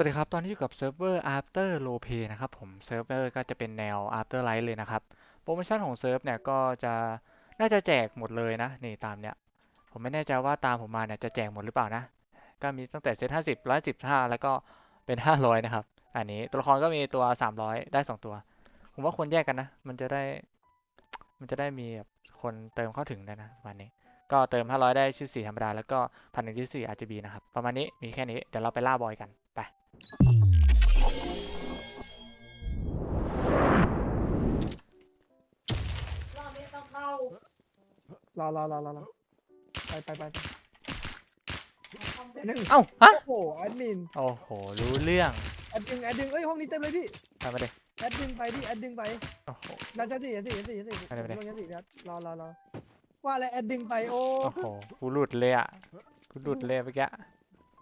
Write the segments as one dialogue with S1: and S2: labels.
S1: วัสดีครับ ตอนนี้อยู่กับเซิร์ฟเวอร์ After Role Play นะครับผม เซิร์ฟเวอร์ก็จะเป็นแนว After Light เลยนะครับ โปรโมชั่นของเซิร์ฟเนี่ยก็จะน่าจะแจกหมดเลยนะ นี่ตามเนี้ยผมไม่แน่ใจว่าตามผมมาเนี่ยจะแจกหมดหรือเปล่านะ ก็มีตั้งแต่เซตห้าสิบร้อยสิบห้าแล้วก็เป็นห้าร้อยนะครับ อันนี้ตัวละครก็มีตัวสามร้อยได้สองตัว ผมว่าควรแยกกันนะ มันจะได้ มันจะได้มีแบบคนเติมเข้าถึงได้นะประมาณนี้ ก็เติม500ได้ชื่อสีธรรมดา แล้วก็พันหนึ่งชื่อสี RGB นะครับ ประมาณนี้ มีแค่นี้ เดี๋ยวเราไปล่าบอยกัน ไป
S2: รอบนี้ต้องเข้าร
S3: อรอรอรอรอไปไปไปหนึ่ง
S1: เอ้าฮะ
S3: โอ้โหแอดมิน
S1: โอ้โห รู้เรื่อง
S3: แอดดึงแอดดึงเอ้ยห้องนี้เต็มเลยพี่
S1: ไปมาดิ
S3: แอดดึงไปพี่แอดดึงไป
S1: โอ้โห
S3: นั่นชั้นสี่ชั้นสี่ชั้นสี่ชั้นสี่
S1: ไปเลยไปเลย
S3: ลงชั้นสี่ครับรอรอรอว่าแล้วแอดดึงไปโอ้
S1: โอ้โหกูหลุดเลยอะกูหลุดเลยเมื่อกี้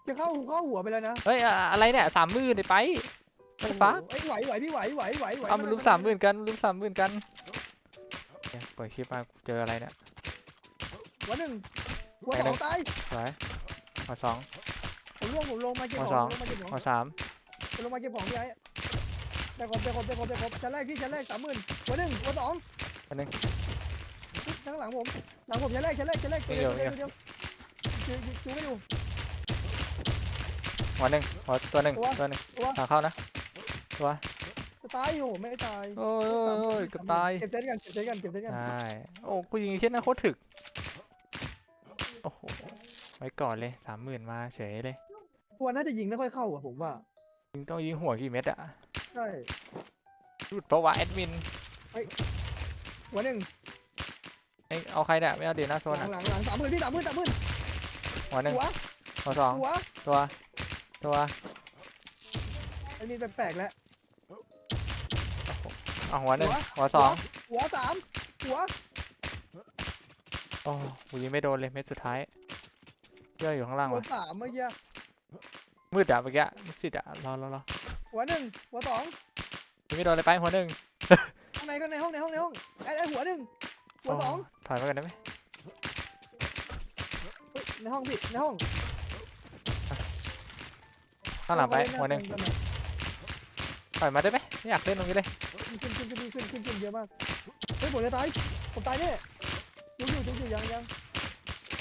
S3: จะเข้าเข้าหัวไปแล้วนะ
S1: เฮ้ยอะอะไรเนี่ยสามหมื่นไปมันฟ้า
S3: โอ้โหเอ้ยไหวไหวพี่ไหวไหวไหวไหว
S1: เอามันรุมสามหมื่นกันรุมสามหมื่นกันเนี่ยเปิดคลิปมากูเจออะไรเนี่ย
S3: หัวหนึ่งหัว
S1: ไป
S3: ส
S1: หนึ่
S3: อง
S1: ง
S3: ตาย
S1: สวยหัวสอง
S3: ผมลงผมลงมาเก็บ
S1: หั
S3: ข
S1: ว
S3: อง
S1: สอง
S3: ผมลงมาเก็บของ
S1: หัวสาม
S3: ผมลงมาเก็บของพี่ไอ้แต่ครบแต่ครบแต่ครบแต่ครบชั้นแรกพี่ชั้นแรกสามหมื่นหัวหนึ่งหัวสอง
S1: อันหนึง
S3: ข้างหลังผมหลังผมชั้นแรกชั้นแรกชั้นแรก
S1: นี่เดี๋ยว
S3: เดียวเดียวจูจูไม่อยู่
S1: หัวหนึ่งหัวตัวหนึ่ง
S3: ตัว
S1: ตัวหนึ่ง
S3: ตัว
S1: ทางเข้านะ
S3: จะตายอยู่ไม่ตาย
S1: โอ้ยโอ้ยโอ้ยเกับตาย
S3: เก็บเซตกันเก็บเซตกันเก็บเซตกัน
S1: ใช่โอ้กูยิงเช่นนั้นโคตรถึกโอ้โหไว้ก่อนเลยสามหมื่นมาเฉยเลย
S3: ตัวน่าจะยิงไม่ค่อยเข้าอะผมว่า
S1: ยิงต้องยิงหัวกี่เม็ดอะ
S3: ใช่
S1: หลุดเพราะว่าแอดมิน
S3: หัวหนึ่ง
S1: เอ้ยเอาใครเนี่ยไม่เอาเดี๋ยวหน้าโซ
S3: ห
S1: น
S3: ลั
S1: อะ
S3: งหลังหลังสามหมื่นพี่สามหมื่นสามหมื่น
S1: หัวหนึ่ง
S3: หัว
S1: หัวสอง
S3: หัว
S1: ตัว ตัว
S3: ไอ้นี่แปลกๆแล้ว
S1: เอาหัวหนึ่ง
S3: หัว
S1: หัวสอง
S3: หัวสามหัว
S1: โอ้กูยิงไม่โดนเลยเม็ดสุดท้ายเยอะอยู่ข้างล่าง
S3: หัว
S1: วะ
S3: สามเมื่อกี้
S1: มืดอะเมื่อกี้มืดสิดอะรอรอรอ
S3: หัวหนึ่งหัวสอง
S1: ยิงไม่โดนเลยไปหัวหนึ่ง
S3: ข้างในก็ในห้องในห้องในห้องไอ้ไอ้หัวหนึ่งหัวสอง
S1: โถอยมากันได้ไหม
S3: เฮ้ยในห้องพี่ในห้อง
S1: ข้างหลังไป
S3: เอ
S1: หัวหนึ่ง
S3: เล่
S1: ถอยมาได้ไหมไม่อยากเล่นตรงนี้เลย
S3: ขึ้นขึ้นขึ้นขึ้นขึ้นขึ้นขึ้นเยอะมากเฮ้ยผมจะตายผมตายแน่จุกอยู่จุกอยู่ยังยัง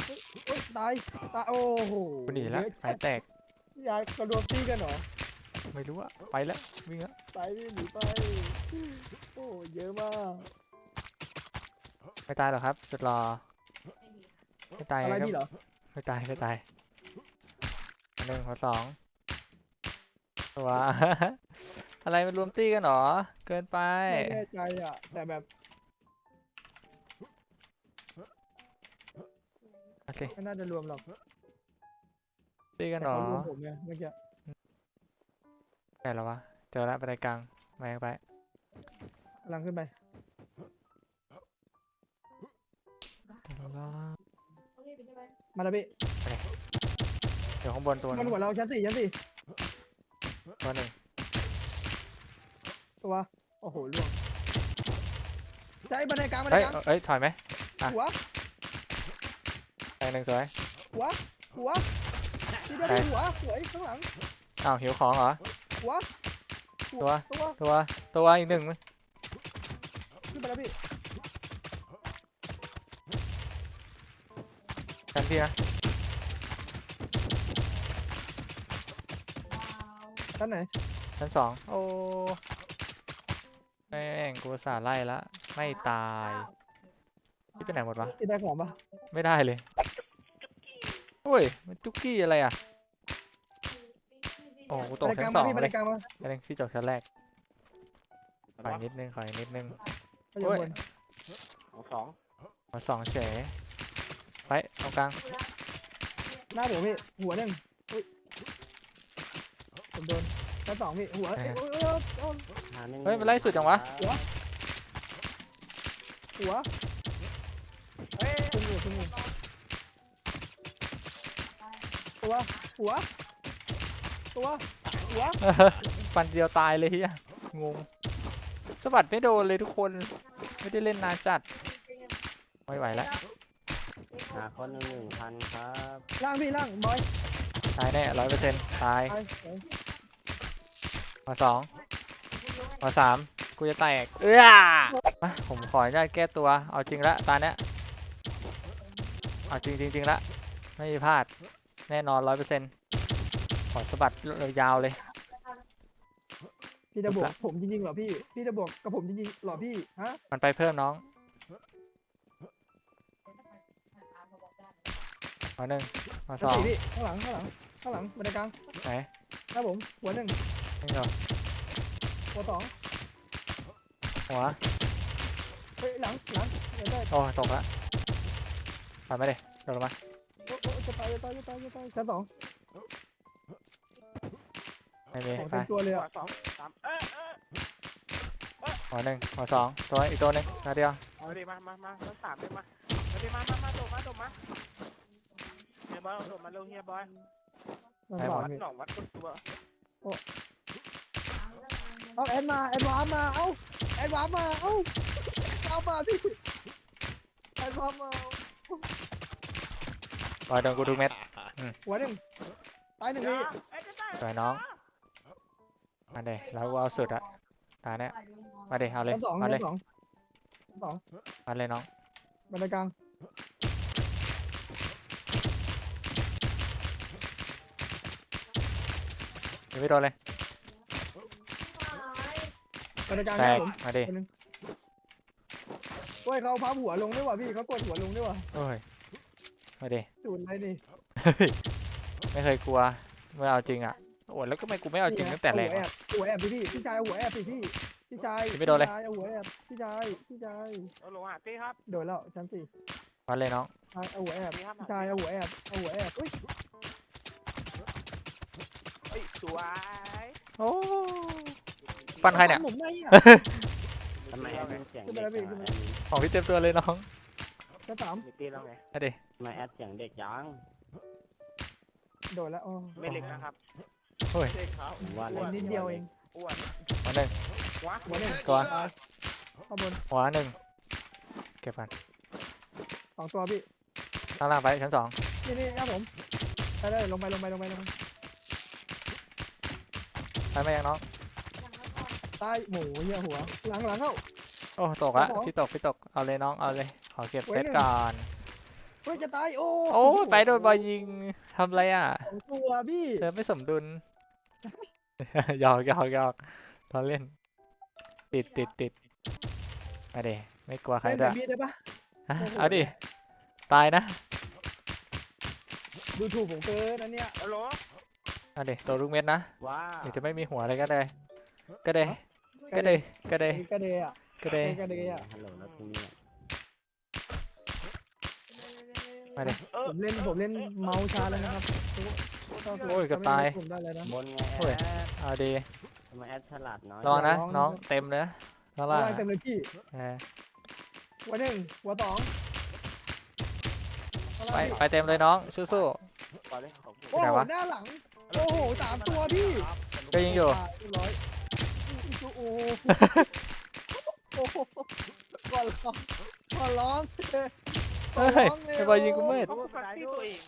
S3: เฮ้ยเฮ้ยตายตายโอ้โห
S1: กูหนีแล้ว
S3: เยอะ
S1: ไฟแตก
S3: ยายกระโดดตีกันเหรอ
S1: ไม่รู้อะไปแล้ววิ่งแล้ว
S3: ไปพี่หนีไปโอ้เยอะมาก
S1: ไม่ตายหรอกครับสุดรอไม่ตาย
S3: อะไร
S1: ก็
S3: พี่เหรอ
S1: ไม่ตายไม่ตายหัวหนึ่งหัวสอง ตัวอะไรมันรวมตีกันเหรอ เกินไป
S3: ไม่แน่ใจอะ แต่แบบ
S1: โอเค
S3: ไม่น่าจะรวมหรอก
S1: ตีกัน
S3: แต่
S1: เหรอ
S3: เขารวมผมไงเมื่อกี้
S1: ไหนแล้ววะ เจอแล้วบันไดกลางแมงไป
S3: กำลังขึ้นไป มาแล้วพี่
S1: เดี๋ยวข้างบนตัว
S3: มัน
S1: นึง
S3: หัวเราชั้นสี่ชั้นสี่
S1: ตัวหนึ่ง
S3: ตัว โอ้โหรวมใช้บันไดกลางบันได
S1: เฮ้ย
S3: กลาง
S1: เอ้ยถอยไหม อะ
S3: หัว
S1: แตงหนึ่งสวย
S3: หัว หัวนี่เดี๋ยวพี่หัวสวยข้างหลัง
S1: อ้าวหิวของเหรอ
S3: หัวหั
S1: ตัว
S3: ตัว
S1: ตัวตัวอีกหนึ่งมั้ย
S3: ขึ้นไปแล้วพี่
S1: ชั้นพี่นะ
S3: ชั้นไหน
S1: ชั้นสองโอ้แม่งกูอุตสาห์ไล่ละไม่ตายที่ไปไหนหมดวะ
S3: ที่ได้ของปะ
S1: ไม่ได้เลยโอ้ยมันจุกกี้อะไรอะ โอ้กูต
S3: บั
S1: ก
S3: นไดก
S1: ชั้
S3: ลาง
S1: นส
S3: มา
S1: อง
S3: พี่บัน
S1: เล
S3: ได
S1: ย
S3: กลางมา
S1: อันนึงพี่จบชั้นแรกขออีกนิดนึงขออีกนิดนึง
S3: ไปอยู่บน
S4: ของสอง
S1: มาสองเฉยไปตรงกลาง
S3: หน้าผมพี่หัวหนึ่งอุ้ยผม โดนชั้นสองพี่หัวเอ้ยเอ้ยเอ้ยเอ้ย
S4: หาหนึ่ง
S1: เฮ้ยมันไล่สุดจังวะ
S3: หัวเอ้ยขึ้นอยู่ขึ้นอยู่ตัวหัวตัวหัว
S1: ฟันเดียวตายเลยเฮียงงสะบัดไม่โดนเลยทุกคนไม่ได้เล่นนานจัดไม่ไหวแล้ว
S4: หาคนหนึ่งหนึ่งพันครับ
S3: ล่างพี่ล่างบอย
S1: ตายแน่ร้อยเปอร์เซ็นต์ตาย
S3: ไปไป
S1: มาสองมาสามกูจะแตกเอ้อมาผมขออนุญาตแก้ตัว เอาจริงละตาเนี้ยเอาจริงจริงจริงละไม่มีพลาด แน่นอนร้อยเปอร์เซ็นต์ขอสะบัดยาวๆเลย
S3: พี่จะบวกผมจริงๆเหรอพี่ พี่จะบวกกับผมจริงๆเหรอพี่ฮะ
S1: มันไปเพิ่มน้องมาหนึ่งมาส
S3: ชั้น
S1: อง
S3: สี่พี่ข้างหลังข้างหลังข้างหลังบันไดกลาง
S1: ไหน
S3: หน้าผมหัวหนึ่ง
S1: นี่เหรอ
S3: หัวสอง
S1: หัว
S3: เฮ้ยหลังหลังเดี๋ยวได้
S1: โอ้ตกละไปไม่ได้โดนลงมา
S3: โอ้โอ้จะตายจะตายจะตายจะตายชั้นสอง
S1: ไม่มี
S3: ของ
S1: ไป
S3: เต็มตัวเลย
S4: หัว
S3: อะ
S4: สองสามเอ้ยเอ้ย
S1: หัวหนึ่งหัวสองตัวอีกตัวหนึ่งนาเดียว
S4: เอาดิมามามาทั้งสามเลยมาเอาดิมามามาโดดมาโดดมาเฮียบอยเอาโดดมาเร็วเฮียบอย
S3: ชั้นสาม
S4: วัด
S3: พี่
S4: หนองวัดคนตัว
S3: เอาแอนมาแอนวาร์ปมาเอาแอนวาร์ปมาเอาเอามาพี่แอนวาร์ปมา
S1: ปล่อยโดนกูทุกเม็ด
S3: หัวหนึ่งตายหนึ่งพี่
S4: เอ้ยจะตาย
S1: สวยน้องมาเดแล้วกูเอาสุดอะตาเนี้ยมาเดเอาเลย
S3: ชั้นสอง
S1: มาเล
S3: ชั้
S1: ย
S3: นสองชั้นสอง
S1: มาเลยน้อง
S3: บันไดกลาง
S1: ยังไม่โดนเลย
S3: บันไดกลาง
S1: แต
S3: นะ
S1: ก
S3: ผม
S1: มาดิ
S3: คนหนึ่งโอ้ยเขาพับหัวลงด้วยว่ะพี่เขากดหัวลงด้วยว่ะ
S1: โอ้ยมาดิ
S3: สูตรอะไรนี่
S1: ไม่เคยกลัวเมื่อเอาจริงอะโอ้ยแล้วก็ไม่กูไม่เอาจริงตั้งแต่แรก
S3: หัวแอ
S1: วะ
S3: บหัวแอบพี่พี่พี่ชายเอาหัวแอบสิพี่พี่ชาย
S1: ยังไม่โดนเลย
S3: พี่ชายเอาหัวแอบพี่ชายพี่ชาย
S4: เอาลงหาตีครับ
S3: โดนแล้วชั้นสี่
S1: มาเลยน้อง
S3: ชายเอาหัวแอบ
S4: ตีครับ
S3: พี่ชายเอาหัวแอบเอาหัวแอบอุ้ย
S4: เฮ้ยสวย
S1: โอ้ ปั้นใครเนี่ย
S3: ผมไงอะ
S4: ทำไมแอดมินเสียง
S3: ขึ้น
S4: เด็
S3: ไป
S4: ก
S3: แล้วพี่
S4: จัง
S3: ขึ้นไป
S4: แอดมิน
S1: ของพี่เต็มตัวเลยน้อง
S3: ชั้นสาม
S4: มีตีแล้วไง
S1: มาดิ
S4: ทำไมแอดเสียงเด็กจัง
S3: โดนแล้วโอ้
S4: ไม่เล็กนะครับ
S1: โอ้ย
S4: เด็กเขา
S3: อ้วนนิดเดียวเอง
S4: อ้วน
S1: มาหนึ่ง
S4: วะ
S3: หัวหนึ่ง
S1: ตัว
S3: ตายข้างบน
S1: หัวหนึ่งเก็บกัน
S3: สองตัวพี่
S1: ข้างล่างไปชั้นสอง
S3: นี่นี่ครับผมไปเลยลงไปลงไปลงไปลงไป
S1: ไปไหมยังน้อง
S3: ตายหมูเหี้ยหัว หลังหลังเข้า
S1: โอ้ตกละ
S3: ครับผม
S1: พี่ตกพี่ตกเอาเลยน้องเอาเลย ขอเก็บ
S3: ไว้
S1: เซต
S3: หนึ่ง
S1: ก่อน
S3: เฮ้ยจะตายโอ้
S1: โอ้ยไปโดนบอลยิงทำไรอะ
S3: สองตัวพี่
S1: เธอไม่สมดุล หยอกหยอกหยอกตอนเล่น ติดติดติดมาเดไม่กลัวใคร
S3: เล่น
S1: ด้
S3: แบ
S1: วย
S3: บนี้ได้ปะ
S1: ฮะ
S3: โอ้โห
S1: เอาดิตายนะ
S3: ดูถูกผมเกินอันเนี้ย
S4: ฮัลโหล
S1: เอาดิตัวลูกเม็ดนะ
S4: ว้า
S1: เดี๋ยวจะไม่มีหัวอะไรก็ได้ ก็ได้ ก็ได้ก็ได้
S3: กระเดยอะ
S1: ก็ได้
S3: กระเดยอะ
S4: ฮัลโหลแล้วทีนี้
S1: มาดิ
S4: เออ
S3: ผมเล่นผมเล่นเมาส์ช้าแล้วนะครับ
S1: โอ้ยเกือบตาย
S3: ผมได้เลยนะ
S4: บนไง
S1: โอ้ย
S4: แอด
S1: เอาดี
S4: ทำไมแอดฉลาดน้อย
S1: ระวังนะ
S3: ร้อง
S1: น้อง
S3: นะครับ
S1: เต็มเลยนะข้าง
S3: ล่า
S1: ล่าง
S3: งเต็มเลยพี่
S1: เออ
S3: หัวหนึ่งหัวสองข้าง
S1: ไป
S3: ล่าง
S1: ไปเต็มเลยน้องสู้
S4: ก่อนเลยขอบคุณ
S3: โอ้
S1: ไหน
S3: โห
S1: วะ
S3: หน้าหลังโอ้โหสามตัวพี่
S1: ๆก็ยิงอยู่
S3: โอ้โหโอ้โหก่อนร้องก่อนร้อง
S1: เฮ้ยไอ้บอลยิงกูมืด
S4: เขาฟังที่ตัวเอง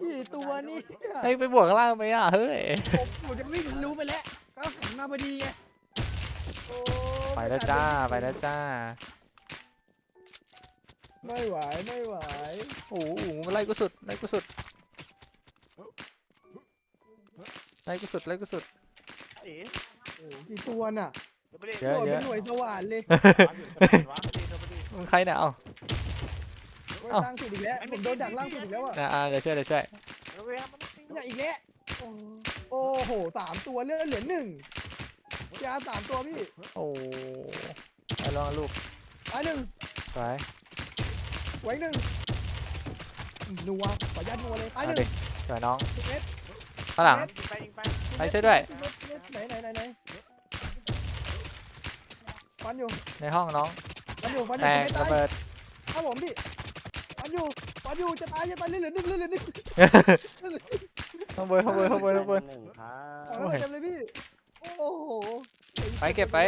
S3: กี่ตัวนี่
S1: ไอ้ยไปบวกข้างล่างไหมอะเฮ้ย
S3: ผมจะวิ่งรู้ไปแล้วก็หันมาพอดีไงโอ้
S1: ไปแล้วจ้าไปแล้วจ้า
S3: ไม่ไหวไม่ไหว
S1: โอ้โหไล่กูสุดไล่กูสุดไล่กูสุดไล่กูสุด
S4: เอ๋
S3: โอ้กี่ตัวน่ะ
S4: เดี๋ยวไปเล่น
S1: เยอะ
S3: โอ้เป็นหน่วยสว่านเลย
S4: วะไปดีไปดี
S1: มึงใครเนี่ยเอ้า
S3: โอ้ย
S1: เอ้า
S3: ล่างสุดอีกแล้วผมโดนดักล่างสุดอีกแล้วอะ
S1: นะอ่าเดี๋ยวช่วยเดี๋ยวช่วย
S4: เดี๋ยวเว้ยมันต้องตี
S3: เนี่ยอีกแล้วโอ้โอ้โหสามตัวเลือดเหลือหนึ่งยาสามตัวพี่
S1: โอ้ไอ้ลองลูก
S3: ตายหนึ่ง
S1: ไป
S3: ไว้หนึ่งนัวขอยัดนัวเลยตายห
S1: เอา
S3: นึ่
S1: ดิ
S3: ง
S1: สวยน้อง
S3: สิบเมตร
S1: ข้างหลัง
S4: ยิงไปยิงไป
S1: ไปช่วยด้วย
S3: สิบเมตรไหนไหนไหนไหน ฟันอยู่
S1: ในห้องน้อง
S3: ฟันอยู่ฟันอ
S1: แต
S3: ยู่
S1: ก
S3: ไม่
S1: ระ
S3: ตาย
S1: เบิด
S3: ครับผมพี่ฟันอยู่ฟันอยู่จะตายจะตายเลือดเหลือหนึ่งเลือดเหลือหนึ่ง
S1: ข้างบนข้างบนข้างบนข้างบน
S4: หนึ่งครับ
S3: เอาเต็มเลยพี่โอ้โห
S1: ไปเก็บไป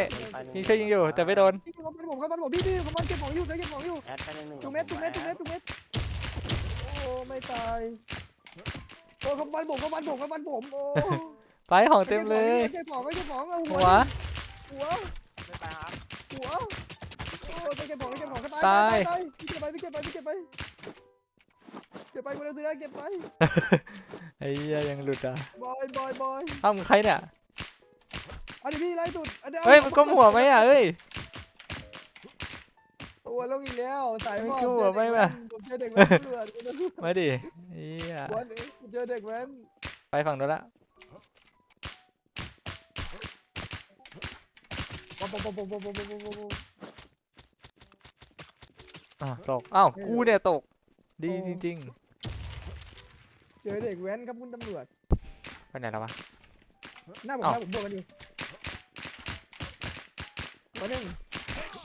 S1: ยิงช่วยยิงอยู่แต่ไม่โดน
S3: พี่เขาฟันผมเขาฟันผมพี่พี่เขาฟันเก็บของอยู่เก็บของอยู่
S4: แอดไปหนึ่ง
S3: ทุกเม็ดทุกเม็ดทุกเม็ดทุกเม็ดโอ้ไม่ตายโอ้เขาฟันผมเขาฟันผมเขาฟันผมโอ้
S1: ไปของเต็มเลย
S3: ไม่ใช่ของไม่ใช่ของเอา
S1: หั
S3: หั
S1: ว
S3: วหัว
S4: ไม่ไปครับ
S3: หัวโอ้ไม่เก็บของไม่เก็บของก็ตาย
S1: ตาย
S3: ตายพี่เก็บไปพี่เก็บไปพี่เก็บไปเก็บไปกูเลยซื้อได้เก็บไป
S1: ไอ้เหี้ยยังหลุดอะ
S3: บอยบอยบอย
S1: อ้าวมึงใครเนี่ย
S3: อันนี้พี่ไล่สุดอันนี้อา
S1: เฮ้ยมันก็หัวไหมอะเอ้ย
S3: หัวลงอีกแล้วสายหมอบ
S1: มันก็หัวไหม
S3: เจอ
S1: วะ
S3: เด็กแว้นผมเจอเด็กแว้นตำรวจ
S1: มาดิเหี้ย
S3: วันนี้ผมเจอเด็กแว้น
S1: ไปฝั่งนู้นละ ตกอ้าวกูเนี่ยตก ดีจริง
S3: เจอเด็กแว้นครับคุณตำรวจ
S1: ไปไหนแล้ววะ
S3: หน้าผมห
S1: อ้า
S3: น้าผมบวกกันอยู่ตัวหนึ่ง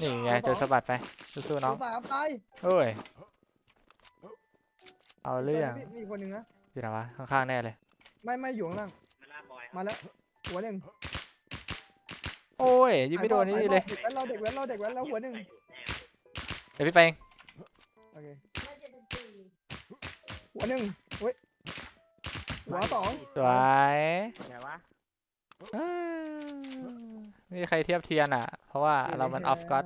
S1: นี่ไงเจอสะบัดไปสู้ๆน้ตัอว
S3: งามตาย
S1: เอ้ยเอาเรื่อง
S3: มีคนหนึ่งนะ
S1: อยู่ไหนวะข้างๆแน่เลย
S3: ไม่ไม่อยู่ข้างล่างมาแล้วหัวหนึ่ง
S1: โอ้ยยิงไม่โดนนี่เลย
S3: เด็กแว้นเราเด็กแว้นเราเด็กแว้นเราหัวหนึ่ง
S1: เดี๋ยวพี่ไปเอง
S3: โอเคหัวหนึ่งเว้ยหัวสอง
S1: สวย
S4: ไหนวะ
S1: อ้าวไม่มีใครเทียบเทียนอะ เพราะว่าเรามันออฟก็อด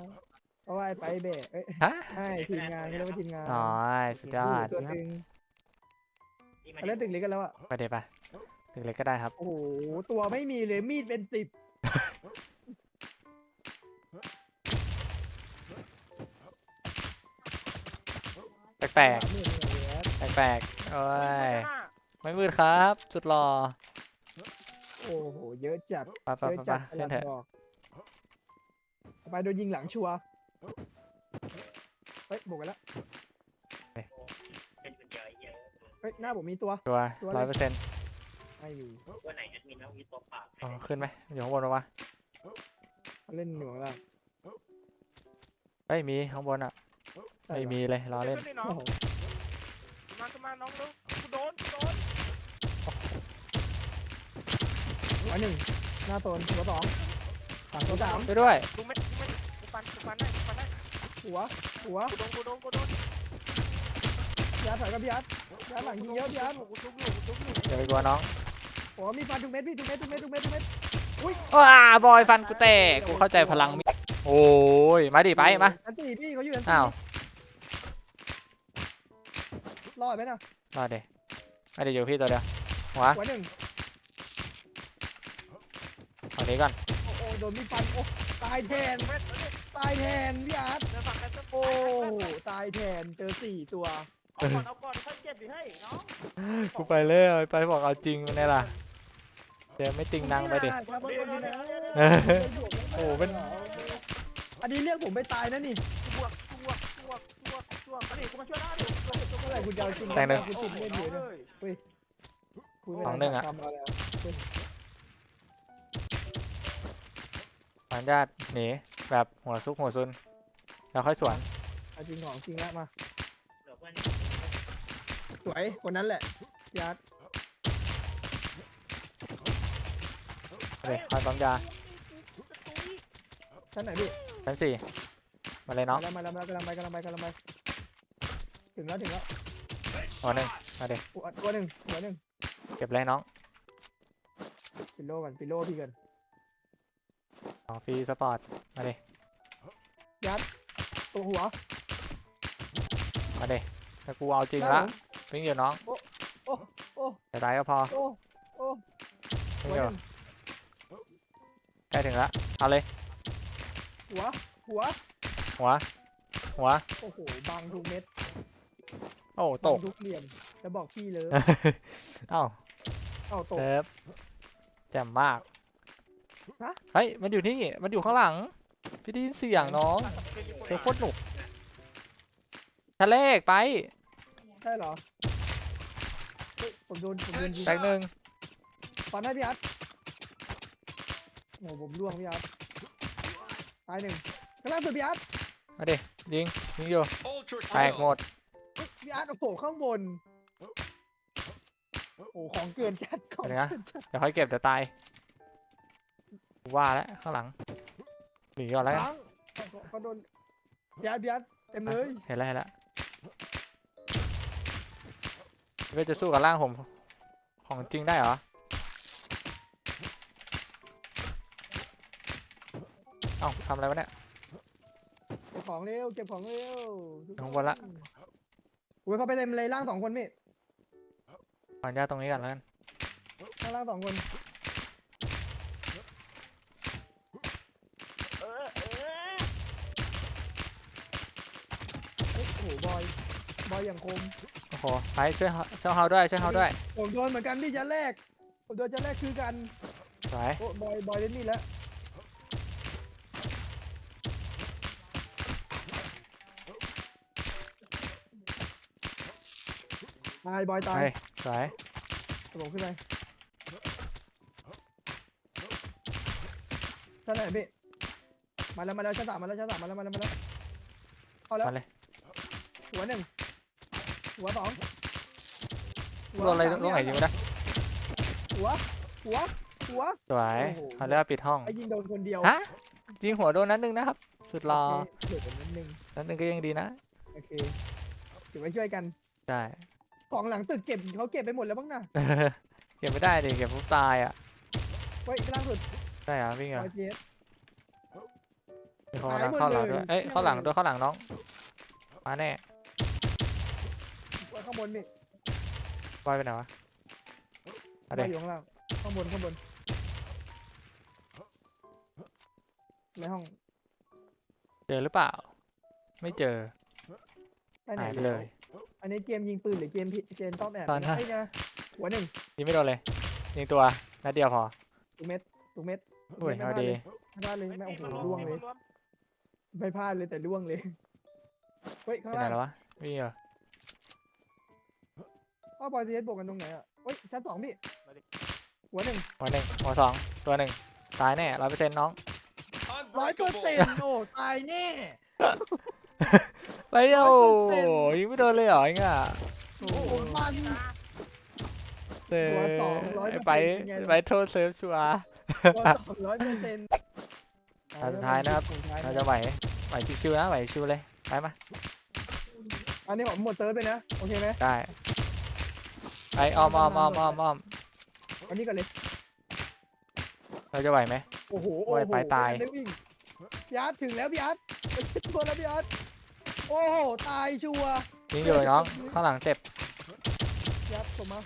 S3: เพราะว่าไอ้ไปเบะเอ้ย
S1: ฮะ
S3: ใช่ทีมงานเขาเรียกว่าทีมงาน
S1: อ๋อสุดยอด
S3: ตัวตึงเขาเล่นตึกเล็กกันแล้วอะ
S1: ไปเดี๋ยวไปถึงเล็กก็ได้ครับ
S3: โอ้โหตัวไม่มีเลยมีดเป็นสิบ
S1: แปลก
S3: สามหมื่นเลยครับ
S1: ๆแปลกๆโอ้ย
S4: ห้า
S1: ไม่มืดครับ สุดหล่อ
S3: โอ้โห เยอะจัด
S1: ไปไป
S3: เย
S1: ไป
S3: อะ
S1: ไป
S3: จัด
S1: เล่นเถอะ
S3: บอกไปโดนยิงหลังชัวร์เฮ้ยบวกกันแล้วเฮ้ย หน้าผมมีตัว
S1: ตัว
S3: ตัวอะไร
S1: ร้อยเปอร์เซ็นต์
S3: ไม่มี
S1: อ๋อขึ้นไหมอยู่ข้างบนปะวะ
S3: เขาเล่นหน่วงแล้ว
S1: เอ้ยมีข้างบนอะ ไม่มีเลยรอเล่น
S4: ขึ้นดิน้อง
S3: โอ้โห
S4: มาขึ้นมาน้องเร็วกูโดนกูโดน
S3: หัวหนึ่งหน้าโตนหัวสองฝั่งตัวสาม
S1: ไปด้วย
S4: กูไม่กูไม่กูฟันกูฟันได้กูฟันได้
S3: หัวหัว
S4: กูโดนกูโดนกูโดน
S3: พี่อาร์ตถอยกับพี่อาร์ตพี่อาร์ตหลังยิงเยอะพี่อาร์ต
S4: กูทุบอยู่กูทุบอยู่
S1: อย่าไปกลัวน้อง
S3: โอ้มีฟันทุกเม็ดพี่ทุกเม็ดทุกเม็ดทุกเม็ดทุกเม็ด
S1: ว้าบอยฟันกูแตกกูเข้าใจพลังมิโอ้ยมาดิไปมา
S3: อันตีพี่เขาอยู่อันตี
S1: อ้าว
S3: รอดไหมนะ
S1: รอดดิไม่ได้อยู่พี่ตัวเดียวหัว
S3: หัวหนึ่ง
S1: เอานี้ก่อน
S3: โอ้โหโดนมีฟันโอ้ตายแทน
S4: เม็ดเม็ด
S3: ตายแทนพี่อาร์ต
S4: เดินฝั่งกันเดิน
S3: โอ้ตายแทนเจอสี่ตัว
S4: เอาก่อนเอาก่อนค่อยเจ็บดิเฮ้ยน้อง
S1: กูไปเลยไปบอกเอาจริงมันไงล่ะเดี๋ยวไม่ติงนังไปดิ
S3: ครับผมคนนี้นะ
S1: เออโอ้เป็น
S3: อันนี้เรียกผมไปตายนะนี่
S4: บวกบวกบวกบ วกบวกมาดิกูมาช่วยได้ดิบวกบวก
S3: เมื่อไหร่คุณจะเอาจริง
S1: แต่งหนึ่ง
S3: คุณติดเล่นอยู่เนี่ย คุณไม่
S1: สองหนึ่งอะ
S3: ทำมาแล้ว
S1: ขออนุญาตหนีแบบหัวซุกหัวซุน แล้วค่อยสวน
S3: เอาจริงของจริงแล้วมา สวยคนนั้นแหละพี่อาร์ต
S1: เลยคอยปั๊มยา
S3: ท่านไหนพี่
S1: ชั้นสี่มาเลยน้อง
S3: มาแล้วมาแล้วกำลังไปกำลังไปกำลังไป ถึงแล้วถึงแล้ว
S1: หัวหนึ่งมาเด็
S3: หัวตัวหนึ่งหัวหนึ่ง
S1: เก็บเลยน้อง
S3: ปิโลกันปิโลพี่กัน
S1: สองฟรีสปอร์ตมาเด็
S3: ตัวหัว
S1: มาเด็ถ้ากูเอาจริง
S3: หน้า
S1: ละ
S3: ผม
S1: วิ่งอยู่น้อง
S3: โอ้โอ้
S1: จะตายก็พอ
S3: โอ้โอ้
S1: วิ่
S3: หั
S1: ง
S3: ว
S1: อ
S3: ห
S1: ยู่
S3: นึ่ง
S1: ใกล้ถึงละเอาเลย
S3: หัวหัว
S1: หัวหัว
S3: โอ้โหบังทุกเม็ด
S1: โอ้ต
S3: บั
S1: ก
S3: งทุกเหลี่ยมจะบอกพี่เลย
S1: เอ้า
S3: เอ้าตก
S1: เซฟแจ่มมาก
S3: ฮะ
S1: เฮ้ยมันอยู่นี่มันอยู่ข้างหลังพี่ได้ยินเสียงน้องเซฟโคตรหนุกทะเลขไป
S3: ใช่เหรอเฮ้ยผมโดนผมโดนยิง
S1: แตกหนึ่ง
S3: ฟันให้พี่อาร์ตโอ้โหผมล่วงพี่อาร์ตตายหนึ่งข้างล่างสุดพี่อาร์ต
S1: มาดิยิงยิงอยู่
S2: Ultra
S1: แตกหม
S2: kill.
S1: ด
S3: เฮ้ย พี่อาร์ตโผล่ข้างบน โอ้โหของเกินจัดของ
S1: เลยนะ
S3: กินจัด
S1: เดี๋ยวค่อยเก็บแต่ตายว่าแล้วข้างหลังหนีก่อนแล้วกัน
S3: เขาโดนพี่อาร์ตพี่ร์เต็มเลย
S1: เห็นแล้วเห็นแล้วเวจะสู้กับร่างผมของจริงได้เหรอเอ้าทำอะไรวะเนี่ย
S3: เก็บของเร็วเก็บของเร็วทุ
S1: ข้างบนละ
S3: ค อ้ยเขาไปเต็มเลยล่างสองคนพี่
S1: ขออนุญาตตรงนี้ก่อนแล้วกัน
S3: ข้างล่างสองคน
S4: เออเออ
S3: เฮ้ยโอ้โหบอยบอยอย่างคม
S1: โอ้โหไปช่วยเฮาช่วยเฮาด้วยช่วยเฮาด้วย
S3: ผมโดนเหมือนกันพี่ชั้นแรกผมโดนชั้นแรกคือกัน
S1: สวย
S3: โอ้บอยบอยเล่นนี่แล้ว ตายบอยตาย
S1: ไปสวย
S3: สมองขึ้นไปชั้นไหนพี่มาแล้วมาแล้วชั้นสามมาแล้วชั้นสามมาแล้วมาแล้วมาแล้วเข้าแล้ว
S1: มาเลย
S3: หัวหนึ่งหัวสองหัว
S1: โดนอะไร
S3: สาม
S1: ตรงไหน
S3: พี่
S1: ยิงไม่ได้
S3: หัวหัวหัว
S1: สวย
S3: โอ้โห
S1: เขาเรียกว่าปิดห้อง
S3: ไอ้ยิงโดนคนเดียว
S1: ฮะยิงหัวโดนนัดหนึงนะครับ สุดรอ
S3: โอเคเดี๋ยวนิดนึง
S1: นัดหนึงก็ยังดีนะ
S3: โอเคถือไว้ช่วยกัน
S1: ใช่
S3: ของหลังตึกเก็บเขาเก็บไปหมดแล้วบ้างนะ
S1: เก็บไม่ได้ดิเก็บปุ๊บตายอะ
S3: เฮ้ยล่าสุด
S1: ใช่เหรอวิ่งเหรอ
S3: ไอเจส
S1: มีคน
S3: หาย
S1: กำลัง
S3: หมด
S1: เข้าหลัง
S3: เลย
S1: ด้วยเอ้ย
S3: เที่ยว
S1: เข้าหลัง
S3: เลย
S1: ด้วยเข้าหลังน้อง มาแน่
S3: ไว้ข้างบนนี่
S1: บอยไปไหนวะมาเด็
S3: ไว้อยู่ข้างล่างข้างบนข้างบน ในห้อง
S1: เจอหรือเปล่า ไม่เจอ
S3: ไปไหน
S1: หายไป
S3: แว
S1: เลย
S3: อันนี้เกมยิงปืนหรือเกมพี่เกมต้องแอบ
S1: ตอนนั้น
S3: ไอ้ยนะหัวหนึ่ง
S1: ยิงไม่โดนเลยยิงตัวนัดเดียวพอ
S3: ถูกเม็ดถูกเม็ด
S1: อุ้ย
S3: ไม่
S1: เอา
S3: พลาด
S1: ดี
S3: เลยไม่พลาดเลยไม่โอ้โหล่วงเลยไม่พลาดเลยแต่ล่วงเลยเฮ้ย
S1: ไป
S3: ข้าง
S1: ไหน
S3: ล่าง
S1: แล้ววะวิ่งเหรอ
S3: อ้าวบอยเจสบวกกันตรงไหนอะเฮ้ยชั้นสองพี่หัวหนึ่ง
S1: หัวหนึ่งหัวสองตัวหนึ่งตายแน่ร้อยเปอร์เซ็นต์น้อง
S3: ร้อยเปอร์เซ็น
S2: Unbreakable.
S3: ต์โอ้ตายแน่
S1: ไปโอ้
S3: 100%
S1: ยิงไม่โดนเลยเหรอไอ้เงี้ย
S3: โอ้โหมัน
S1: เออ
S3: หัวสองร้อย
S1: ไอ้
S3: เปอร์เซ็นต์
S1: ไป
S3: เป็นไงล่ะ
S1: ไปโทษเซิร์ฟชัวร์
S3: ร้อยเปอร์เซ็นต์
S1: ตาสุดท้ายนะครับ เราจะไหวไหวชิวๆนะไหวชิวเลยไปมา
S3: อันนี้ผมหมดเติร์ดไปนะ โอเคไหม
S1: ได้ไปอ้อมอ้อมอ้อมอ้อมอ้อม
S3: อันนี้ก่อนเลย
S1: เราจะไหวไหม
S3: โอ้โห
S1: โอ้ยไปตาย
S3: ไม่ทันได้วิ่งพี่อาร์ตถึงแล้วพี่อาร์ตไปตัวแล้วพี่อาร์ต โอ้โห ตายชัวร์
S1: ยิงอยู่น้อง ข้างหลังเจ็บ
S3: พี่อาร์ตส่งมา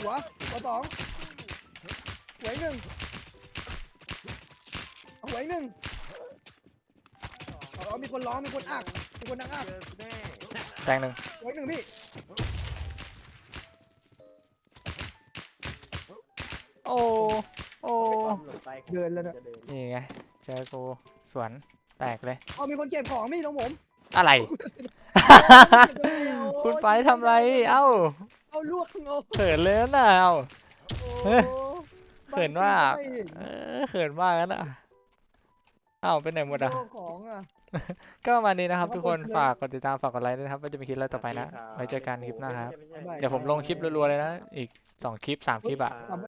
S3: หัวหัวสองหัวอีกหนึ่งเอาหัวอีกหนึ่งเอาเอามีคนร้อง มีคนอัก มีคนนั่งอัก
S4: เจอแน่
S1: แตงหนึ่ง
S3: หัวอีกหนึ่งพี่
S1: โอ้ โอ้
S4: หลบไป
S3: เดินแล้วนะ
S4: จะเดิน
S1: นี่ไง เจอกูสวนแตกเลย
S3: เอามีคนเก็บของพี่น้องผม
S1: อะไร คุณไปทำไร เอ้า
S3: เอาลวกเอา
S1: เขินเลยนะเอ้า
S3: โอ้
S1: เขินว่า
S3: บงทีไม่เห็น
S1: เออเขินมากแล้วนะเอ้าไปไหนหมดอะ
S3: โลกของอะ
S1: ก็ประมาณนี้นะครับ
S3: ขอบ
S1: ทุก
S3: คุ
S1: ค
S3: ณ
S1: น
S3: เลย
S1: ฝากกดติดตามฝากกดไลค์ด้วยนะครับว่าจะมีคลิปอะไรต่อไปนะไว้เจอกันคลิปหน้าครับ
S3: บ๊ายบาย
S1: เดี๋ยวผมลงคลิปรัวๆเลยนะ อีกสองคลิปสามคลิปอะ
S4: ครับ